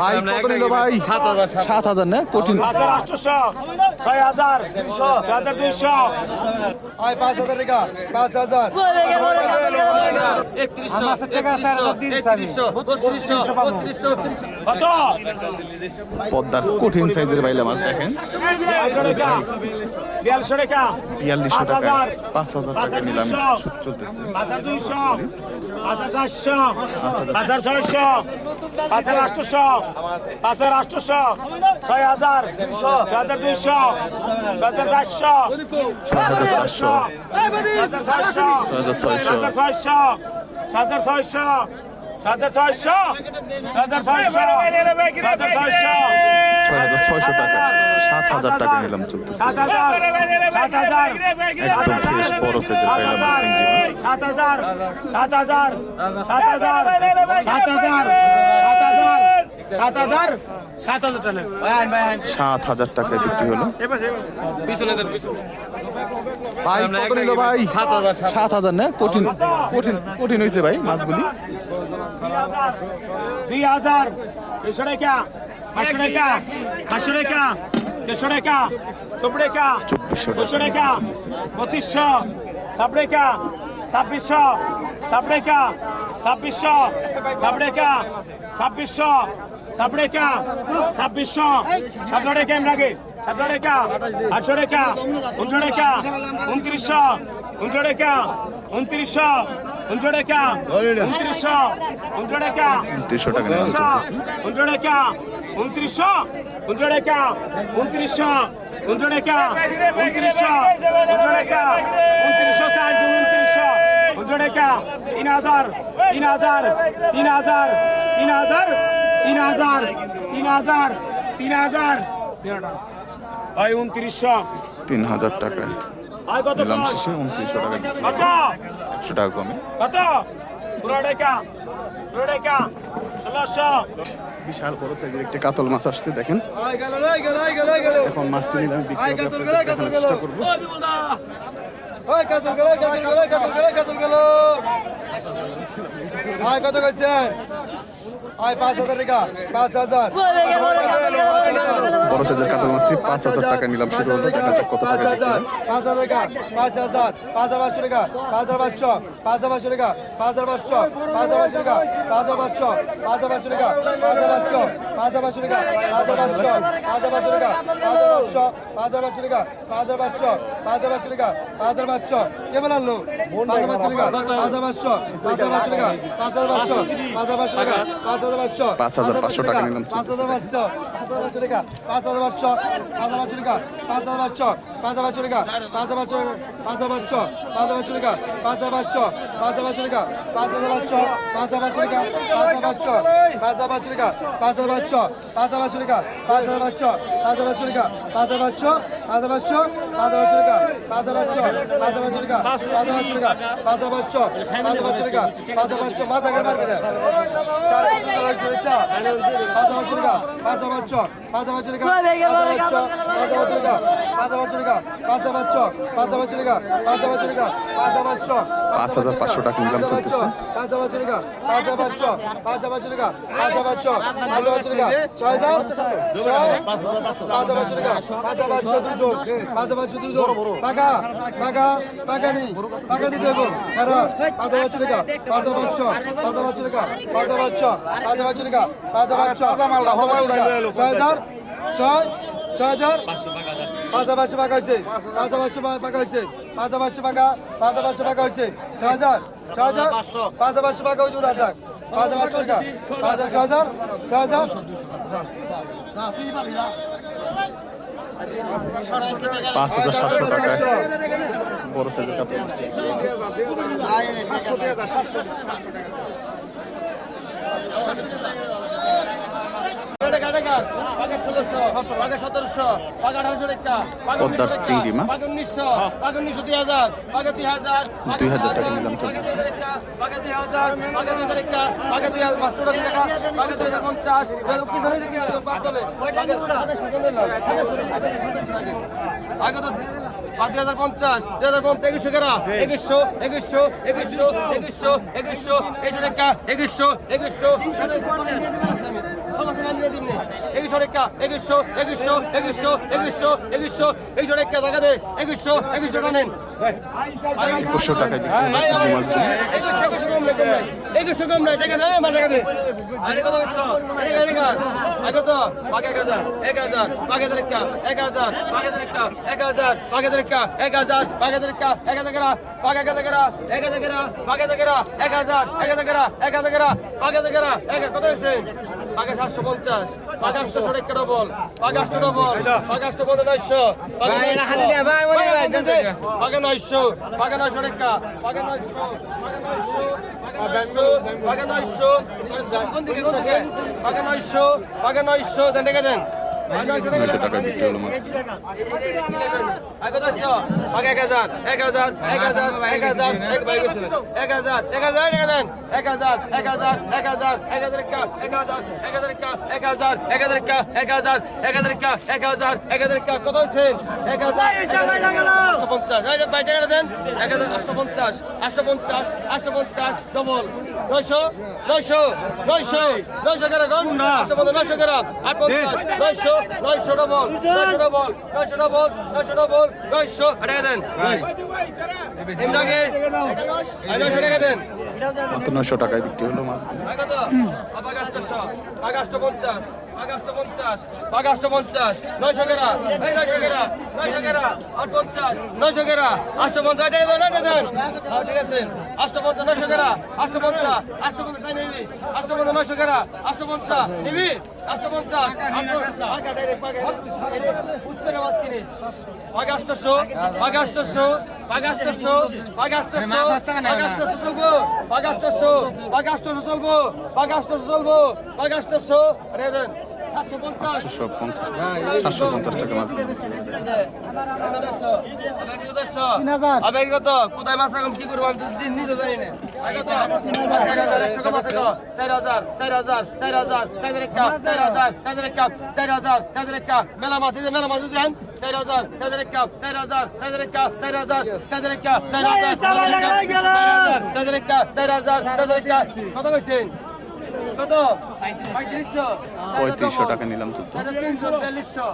ভাই কত নিল ভাই? সাত হাজার না? কঠিন। পদ্মার কঠিন সাইজের বাইলা মাছ দেখেন। বিয়াল্লিশশো টাকা। পাঁচ হাজার। টাকা নিলাম। চলতেছে। পাঁচ হাজার দুইশো পাঁচ হাজার চারশো পাঁচ হাজার ছয়শো পাঁচ হাজার আটশোশো পাঁচ হাজার আটশোশো ছয় হাজার ছয় হাজার দুইশো ছয় হাজার চারশো ছয় হাজার চারশো ছয় হাজার ছয়শো ছয় হাজার ছয়শো ছয় হাজার ছয়শো ছয় হাজার ছয়শো টাকা সাত হাজার টাকা নিলাম চলতেছে একদম ফ্রেশ বড় সাইজের বাইলা মাছ চিংড়ি মাছ সাত হাজার সাত হাজার সাত হাজার সাত হাজার সাত হাজার সাত হাজার? সাত হাজার টাকা। সাত হাজার টাকায় বিক্রি হলো। ভাই কত নিল ভাই? সাত হাজার না? কঠিন কঠিন কঠিন হয়েছে ভাই মাছগুলি। দুই হাজার। দুইশো টাকা পাঁচশো টাকা পাঁচশো টাকা দেড়শো টাকা চব্বিশ টাকা টাকা। টাকা পঁচিশশো সাত টাকা ছাব্বিশশো সাত টাকা ছাব্বিশশো সাত টাকা ছাব্বিশশো সাত টাকা ছাব্বিশশো। সাত টাকা এম লাগে সাত টাকা আটশো টাকা উনশো টাকা উনত্রিশশো উনশো টাকা উনত্রিশশো উনশো টাকা উনত্রিশশো উনশো টাকা উনত্রিশশো উনশো টাকা উনত্রিশশো উনশো টাকা উনত্রিশশো উনশো টাকা উনত্রিশশো উনশো টাকা উনত্রিশশো ষাট উনত্রিশশো উনশো টাকা তিন হাজার তিন হাজার তিন হাজার তিন হাজার তিন হাজার তিন হাজার তিন হাজার। ওই উনত্রিশশো। তিন হাজার টাকায় নিলাম শেষে উনত্রিশশো টাকা একশো টাকা কমে। কত টাকা টাকা বিশাল বড় সাইজের একটি কাতল মাছ আসছে দেখেন। এখন মাছটি নিলাম বিক্রি কাতল গেলো, কাতল চেষ্টা করব। ওই কাতল গেল কাতল গেল কাতল গেল কাতল গেল। কত কইছেন? বড় সাইজের কাতল মাছটি পাঁচ হাজার টাকা নিলাম শুরু হলো দেখা যাক কত টাকা হয়। পাঁচ হাজার টাকা পাঁচ হাজার পাঁচ হাজার পাঁচশো টাকা পাঁচ হাজার পাঁচশো পাঁচ হাজার পাঁচশো টাকা পাঁচ হাজার পাঁচশো পাঁচ হাজার পাঁচশো টাকা পাঁচ হাজার পাঁচশো পাঁচ হাজার পাঁচশো টাকা পাঁচ হাজার পাঁচশো পাঁচ হাজার পাঁচশো টাকা পাঁচ হাজার পাঁচশো পাঁচ হাজার পাঁচশো টাকা পাঁচ হাজার পাঁচশো পাঁচ হাজার পাঁচশো টাকা পাঁচ হাজার পাঁচশো পাঁচ হাজার পাঁচশো টাকা পাঁচ হাজার পাঁচশো কেমন আনলো পাঁচ হাজার পাঁচশো টাকা পাঁচ হাজার পাঁচশো পাঁচ হাজার পাঁচশো টাকা পাঁচ হাজার পাঁচশো পাঁচ হাজার পাঁচশো টাকা পাঁচ হাজার পাঁচশো পাঁচ হাজার পাঁচশো টাকা নিলাম। পাঁচশো পাঁচ হাজার টাকা পাঁচ হাজার পাঁচ হাজার পাঁচশো টাকা পাঁচ হাজার পাঁচশো পাঁচ হাজার পাঁচশো টাকা পাঁচ হাজার পাঁচশো পাঁচ হাজার পাঁচশো পাঁচ হাজার পাঁচশো টাকা পাঁচ হাজার পাঁচশো পাঁচ হাজার পাঁচশো টাকা পাঁচ হাজার পাঁচশো পাঁচ হাজার পাঁচশো টাকা পাঁচ হাজার পাঁচশো পাঁচ হাজার টাকা পাঁচ হাজার পাঁচশো পাঁচ হাজার পাঁচশো টাকা পাঁচ হাজার পাঁচশো পাঁচ হাজার পাঁচশো টাকা পাঁচ হাজার পাঁচ হাজার পাঁচ হাজার পাঁচশো পাঁচ হাজার টাকা পাঁচ হাজার পাঁচ হাজার পাঁচ হাজার পাঁচ হাজার পাঁচ হাজার পাঁচ হাজার পাঁচশো টাকা পাঁচ হাজার পাঁচ হাজার পাঁচশো টাকা পাঁচ পাঁচশো টাকা পাঁচ হাজার পাঁচশো পাঁচ হাজার পাঁচশো টাকা পাঁচ পাঁচশো টাকা পাঁচ হাজার পাঁচশো পাঁচ হাজার পাঁচশো টাকা নিলাম চলতেছে। পাঁচ হাজার পাঁচশো টাকা পাঁচ হাজার পাঁচশো পাঁচ হাজার পাঁচশো টাকা পাঁচ হাজার পাঁচশো পাঁচ ছয় হাজার পাঁচ হাজার পাঁচশো টাকা পাঁচ হাজার পাঁচশো দুশো পাঁচ হাজার পাঁচশো দুশো টাকা টাকা টাকা নেই টাকা দিতে হবে কারণ পাঁচ হাজার পাঁচশো টাকা পাঁচ হাজার পাঁচশো পাঁচ হাজার পাঁচশো টাকা পাঁচ হাজার পাঁচশো পাঁচ হাজার পাঁচশো টাকা পাঁচ ছয় হাজার ছয় ছয় হাজার পাঁচ হাজার পাঁচশো টাকা হয়েছে পাঁচ হাজার পাঁচশো টাকা হয়েছে পাঁচ হাজার পাঁচশো টাকা পাঁচ হাজার পাঁচশো টাকা হয়েছে ছয় হাজার ছয় হাজার পাঁচ পাঁচশো টাকা হয়েছে উনার টাকা পাঁচ হাজার পাঁচশো টাকা। পাঁচ হাজার ছ হাজার ছ হাজার। পাঁচ হাজার সাতশো টাকায়। বড় সাইজের কাতল মাছটি পদ্মার চিংড়ি মাছ দুই হাজার টাকা নিলাম চলতেছে পাঁচ হাজার পঞ্চাশ দুই হাজার পঞ্চাশ একুশশো কেনা একুশশো একুশশো একুশশো একুশশো একুশশো একুশশো একুশশো একুশশো টাকা একুশশো একুশশো একুশশো একুশশো একুশশো একুশশো টাকা টাকা দে একুশশো একুশশো টাকা নেন একুশশো মাছগুলো একুশশো কম নাই টাকা দে আমার টাকা দে আরে কত এক হাজার আগে তো পাঁচ এক হাজার এক হাজার পাঁচ হাজার একটা এক হাজার পাঁচ হাজার একটা এক হাজার পাঁচ হাজার একটা এক হাজার পাঁচ হাজার একটা এক হাজার পাঁচ হাজার গেরা এক হাজার পাঁচ হাজার গেরা এক হাজার এক হাজার গেরা এক হাজার পাঁচ হাজার গেরা এক কত হয়েছে পাঁচ সাতশো পঞ্চাশ পাঁচ আটশো টাকা ডবল পাঁচ আটশো ডবল পাঁচ আটশো পঞ্চাশ নয়শো পাঁচ নয়শো পাগে নয়শো টাকা পাগে নয়শো পাঁচ নয়শো দিকে নয়শো পাগে নয়শো দেন টাকা দেন। নয়শো টাকায় বিক্রি হলো মাছ এক টাকা টাকা নয়শো নয়শো নয়শো নয়শো নয়শো নয়শো ডবল নয়শো ডবল নয়শো ডবল নয়শো ডবল নয়শো টাকা দেন। ইমরাকে নয়শো টাকা দেন। মাত্র নয়শো টাকায় বিক্রি হলো মাছ আগস্ট পঞ্চাশ। আগস্ট পঞ্চাশ আগস্ট পঞ্চাশ নয়শো কেরা এই নয়শো কেরা নয়শো আট পঞ্চাশ নয়শো কেরা আষ্ট পঞ্চাশ এটা দেন হ্যাঁ, ঠিক আছে আষ্ট পঞ্চাশ নয়শো কেরা আষ্ট পঞ্চাশ আষ্ট পঞ্চাশ নিবি আষ্ট পঞ্চাশ নয়শো কেরা আষ্ট পঞ্চাশ নিবি আষ্ট পঞ্চাশ আগস্টশো আগস্টশো আগস্টশো আগস্টশো আগস্টশো চলবো আগস্টশো আগস্টশো চলবো আগস্টশো চলবো আগস্টশো আরে দেন সাতশো পঞ্চাশ সাতশো পঞ্চাশ টাকা কত কোথায় মাছ রাখুন কি করব আমি নিতে জানি না মেলা মাছ মেলা মাছ দেন চার হাজার চার হাজার চার হাজার চার হাজার চার হাজার চার হাজার চার হাজার চার হাজার চার হাজার চার হাজার কত কইছেন কত পঁয়ত্রিশশো টাকা নিলাম চোদ্দ সাড়ে তিনশো বিয়াল্লিশশো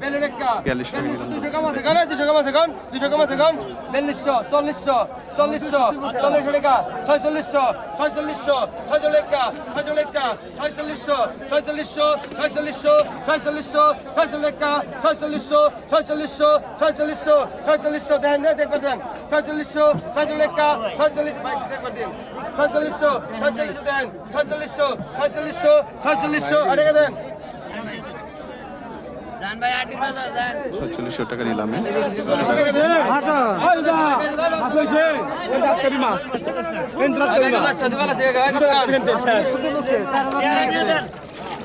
বিয়াল্লিশ টাকা বিয়াল্লিশ টাকা নিলাম দুশো কম আছে গান দুশো কম আছে গান দুশো কম আছে গান বিয়াল্লিশশো চল্লিশশো চল্লিশশো চল্লিশশো টাকা ছয়চল্লিশশো ছয়চল্লিশশো ছয়চল্লিশ টাকা ছয়চল্লিশ টাকা ছয়চল্লিশশো ছয়চল্লিশশো ছয়চল্লিশশো ছয়চল্লিশশো ছয়চল্লিশ টাকা ছয়চল্লিশশো ছয়চল্লিশশো ছয়চল্লিশশো ছয়চল্লিশশো দেখেন না দেখবেন দেন ছয়চল্লিশশো ছয়চল্লিশ টাকা ছয়চল্লিশ বাইক দেখবেন দিন ছয়চল্লিশশো ছয়চল্লিশশো দেন ছয়চল্লিশশো ছয়চল্লিশশো ছয়চল্লিশশো আরে দেন? ছয়চল্লিশশো টাকা নিলামে এ।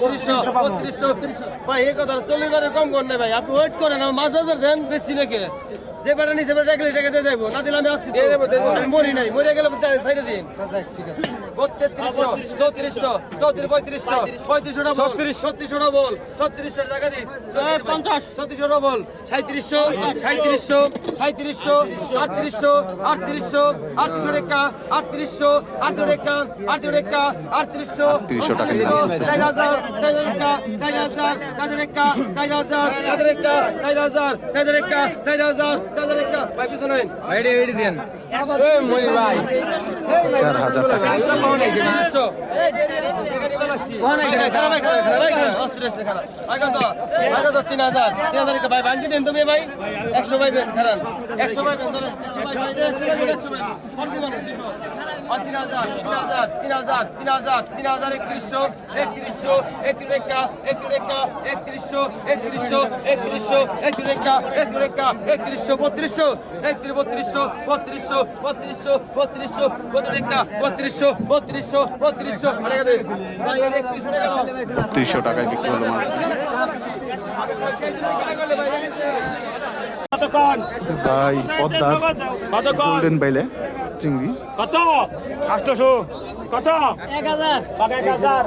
বত্রিশশো বত্রিশশো তিরিশশো ভাই এই কথা চল্লিশ বারে কম করেন না ভাই। আপনি ওয়েট করেন আমার মাছ দেন বেশি নাকি? যে বেটা নিচে বেটা টাকা টাকা দিয়ে যাব না দিলে আমি আসছি দিয়ে দেবো আমি মরি নাই মরে গেলে সাইডে দিন। ঠিক আছে। বত্রিশশো চৌত্রিশশো চৌত্রিশ পঁয়ত্রিশশো পঁয়ত্রিশশো ডবল ছত্রিশশো ডবল ছত্রিশশো টাকা দিন। পঞ্চাশ। ছত্রিশশো ডবল সাঁত্রিশশো সাঁত্রিশশো সাঁত্রিশশো আটত্রিশশো আটত্রিশশো আটত্রিশশো টাকা আটত্রিশশো আটত্রিশ টাকা আটত্রিশ টাকা আটত্রিশশো 3800 টাকা। চার হাজার চার টাকা চার হাজার চার টাকা চার হাজার চার টাকা চার হাজার চার টাকা চার হাজার চার হাজার টাকা চার হাজার টাকা। তিন হাজার তিন হাজার ভাই বান্ধি দেন তুমি ভাই একশো ভাই বেন খারান একশো ভাই বেন তিন হাজার তিন হাজার তিন হাজার তিন হাজার একত্রিশশো একত্রিশশো একত্রিশ একত্রিশ একত্রিশশো একত্রিশশো একত্রিশশো একত্রিশ একত্রিশ একত্রিশশো বত্রিশশো একত্রিশ বত্রিশশো বত্রিশশো বত্রিশশো বত্রিশশো বত্রিশ রেখা বত্রিশশো বত্রিশশো বত্রিশশো তিনশো টাকায় বিক্রি হলো কতক্ষণ ভাই পদ্মার গোল্ডেন বাইলে চিংড়ি। কত? আটশোশো কত? এক হাজার পাকা এক হাজার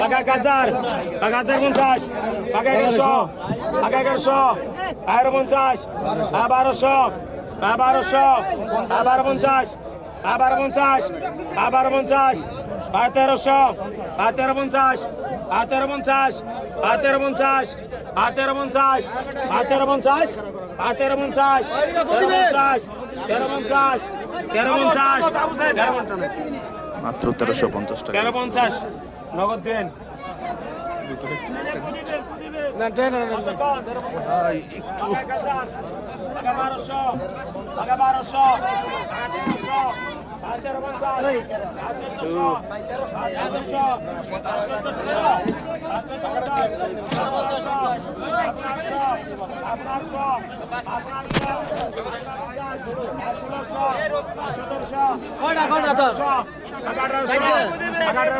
পাকা এক হাজার পাকা হাজার পঞ্চাশ। পাকা এগারোশো। পাকা এগারোশো। এগারো পঞ্চাশ। বারোশো। বারোশো। বারো পঞ্চাশ। হ্যাঁ বারো পঞ্চাশ আবার বারো পঞ্চাশ আর তেরোশো আর তেরো পঞ্চাশ আর তেরো পঞ্চাশ আর তেরো পঞ্চাশ আর তেরো পঞ্চাশ আর তেরো পঞ্চাশ আর তেরো পঞ্চাশ তেরো পঞ্চাশ তেরো পঞ্চাশ তেরো পঞ্চাশ মাত্র তেরোশো পঞ্চাশ তেরো পঞ্চাশ নগদ দেন না না না না একটু। বারোশো বারোশো।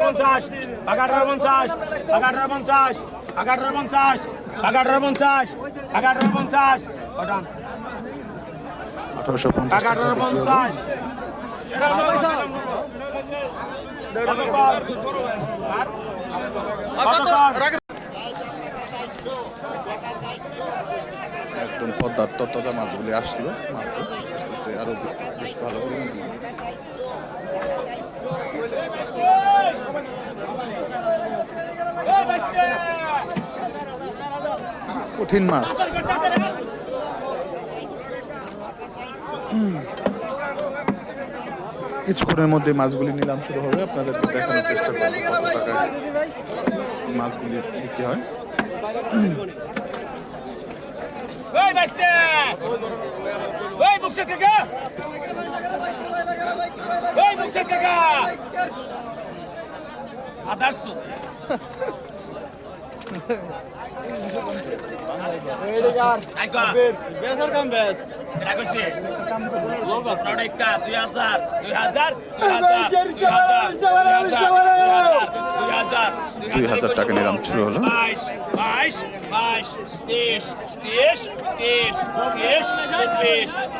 পঞ্চাশ আগাটার পঞ্চাশ আগাটার পঞ্চাশ আগাটার পঞ্চাশ আগাটার পঞ্চাশ আগাটার পঞ্চাশ। আঠারোশো পঞ্চাশ একদম পদ্মার তত্ত্বজা মাছগুলি আসলো মাত্র আসতেছে আরও বেশ ভালো কঠিন মাছ। কিছুক্ষণের মধ্যে মাছগুলি নিলাম, শুরু হবে। আপনাদের দেখানোর চেষ্টা করব কত টাকায় মাছগুলি বিক্রি হয়। আদারসু। দুই হাজার টাকা নিলাম শুরু হলো বাইশ বাইশ বাইশ তেইশ তেইশ তেইশ চব্বিশ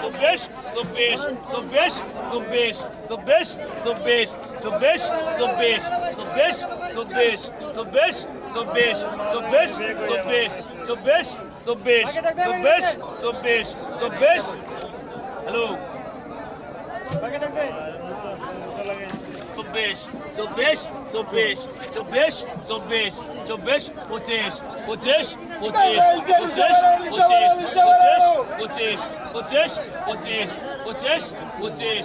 চব্বিশ চব্বিশ চব্বিশ চব্বিশ চব্বিশ চব্বিশ চব্বিশ চব্বিশ চব্বিশ চব্বিশ চব্বিশ চব্বিশ চব্বিশ চব্বিশ চব্বিশ চব্বিশ চব্বিশ চব্বিশ হ্যালো চব্বিশ চব্বিশ চব্বিশ চব্বিশ চব্বিশ চব্বিশ পঁচিশ পঁচিশ পঁচিশ পঁচিশ পঁচিশ পঁচিশ পঁচিশ পঁচিশ পঁচিশ পঁচিশ পঁচিশ পঁচিশ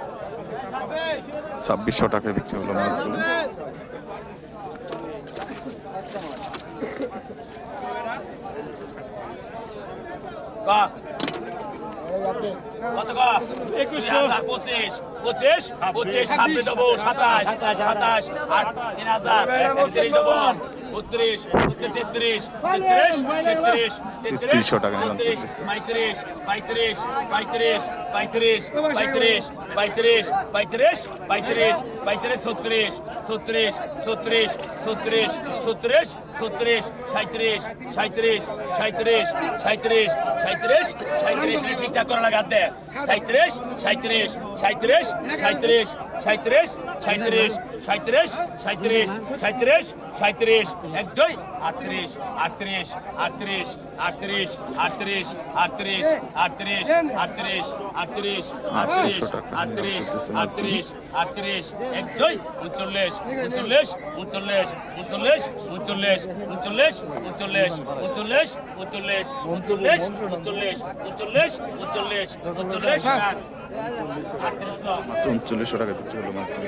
ছাব্বিশশো টাকায় বিক্রি হলো মাছগুলি। কা একুশশো। পঁচিশ পঁচিশ পঁচিশ ছাব্বিশ দেবো সাতাশ সাতাশ আট তিন হাজার একত্রিশ দেবো বত্রিশ তেত্রিশ তেত্রিশ তেত্রিশ তেত্রিশ 3300 টাকা নিলাম। পঁয়ত্রিশ পঁয়ত্রিশ পঁয়ত্রিশ পঁয়ত্রিশ পঁয়ত্রিশ পঁয়ত্রিশ পঁয়ত্রিশ পঁয়ত্রিশ পঁয়ত্রিশ ছত্রিশ ছত্রিশ ছত্রিশ ছত্রিশ ছত্রিশ ছত্রিশ সাঁত্রিশ সাঁত্রিশ সাঁত্রিশ সাঁত্রিশ সাঁত্রিশ সাঁত্রিশ ঠিকঠাক করা লাগাতে সাঁত্রিশ সাঁত্রিশ সাঁত্রিশ সাঁত্রিশ সাঁত্রিশ সাঁত্রিশ সাঁত্রিশ সাঁত্রিশ সাঁত্রিশ সাঁত্রিশ এক দুই আটত্রিশ আটত্রিশ আটত্রিশ আটত্রিশ আটত্রিশ আটত্রিশ আটত্রিশ আটত্রিশ আটত্রিশ আটত্রিশ আটত্রিশ আটত্রিশ আটত্রিশ এক দুই উনচল্লিশ উনচল্লিশ উনচল্লিশ উনচল্লিশ উনচল্লিশ উনচল্লিশ উনচল্লিশ উনচল্লিশ উনচল্লিশ উনচল্লিশ উনচল্লিশ উনচল্লিশ উনচল্লিশ উনচল্লিশ উনচল্লিশশো টাকা বিক্রি হলো মাছগুলি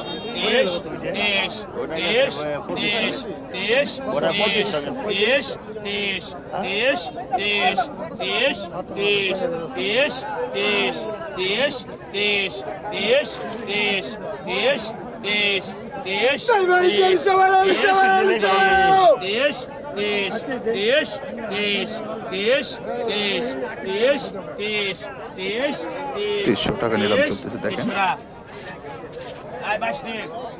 তিনশো টাকা নিলাম চলতেছে দেখেন Ay başlayın.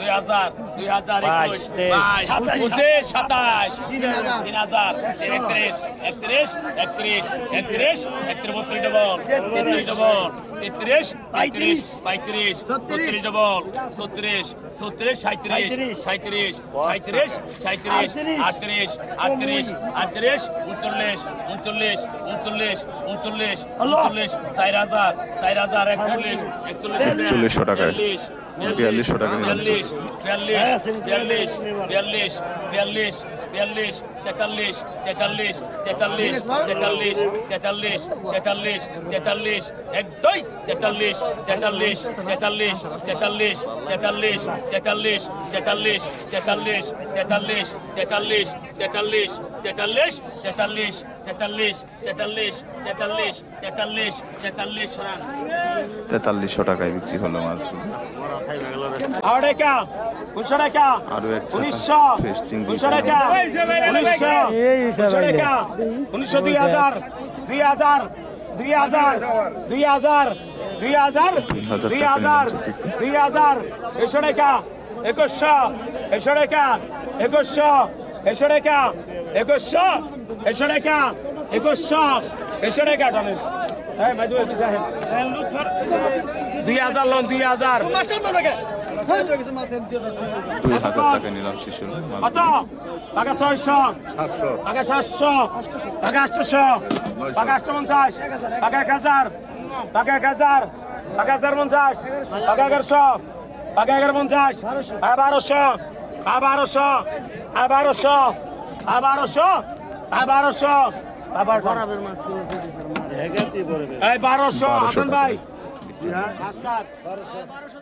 দুই হাজার দুই হাজার একুশ পঁচিশ সাতাশ। তিন হাজার একত্রিশ একত্রিশ একত্রিশ একত্রিশ একত্রিশ বত্রিশ ডবল তেত্রিশ ডবল তেত্রিশ পঁয়ত্রিশ পঁয়ত্রিশ ছত্রিশ ডবল ছত্রিশ ছত্রিশ সাঁত্রিশ সাঁত্রিশ সাঁত্রিশ সাঁত্রিশ আটত্রিশ আটত্রিশ আটত্রিশ উনচল্লিশ উনচল্লিশ উনচল্লিশ উনচল্লিশ উনচল্লিশ চার হাজার চার হাজার একচল্লিশ একচল্লিশ একচল্লিশশো টাকায়। বিয়াল্লিশ বিয়াল্লিশশো টাকা নিলাম। বিয়াল্লিশ। তেতাল্লিশ তেতাল্লিশ তেতাল্লিশ তেতাল্লিশ তেতাল্লিশ তেতাল্লিশ তেতাল্লিশ এক দুই তেতাল্লিশ তেতাল্লিশ তেতাল্লিশ তেতাল্লিশ তেতাল্লিশ তেতাল্লিশ তেতাল্লিশ তেতাল্লিশ তেতাল্লিশ তেতাল্লিশ তেতাল্লিশ তেতাল্লিশ তেতাল্লিশ তেতাল্লিশ তেতাল্লিশ তেতাল্লিশ তেতাল্লিশ তেতাল্লিশ তেতাল্লিশশো টাকায় বিক্রি হলো মাছগুলি আড়াই টাকা উনিশশো টাকা আরও এক ঝাঁকা উনিশশো উনিশশো টাকা উনিশশো দুই হাজার দুই হাজার দুই হাজার দুই হাজার দুই হাজার দুই হাজার দুই হাজার এশো টাকা একুশশো এশো টাকা একুশশো এশো টাকা একুশশো এশো টাকা একুশশো এশো টাকা দুই হাজার লন দুই হাজার। দুই হাজার টাকা নিলাম শিশুর কত? টাকা ছয়শো। টাকা সাতশো। টাকা আটশো। টাকা আটশো পঞ্চাশ। টাকা এক হাজার। টাকা এক হাজার। টাকা হাজার পঞ্চাশ। টাকা এগারোশো টাকা এগারো পঞ্চাশ। আর বারোশো। আর বারোশো। বারোশো হাসান ভাই। হ্যাঁ? বারোশো বারোশো।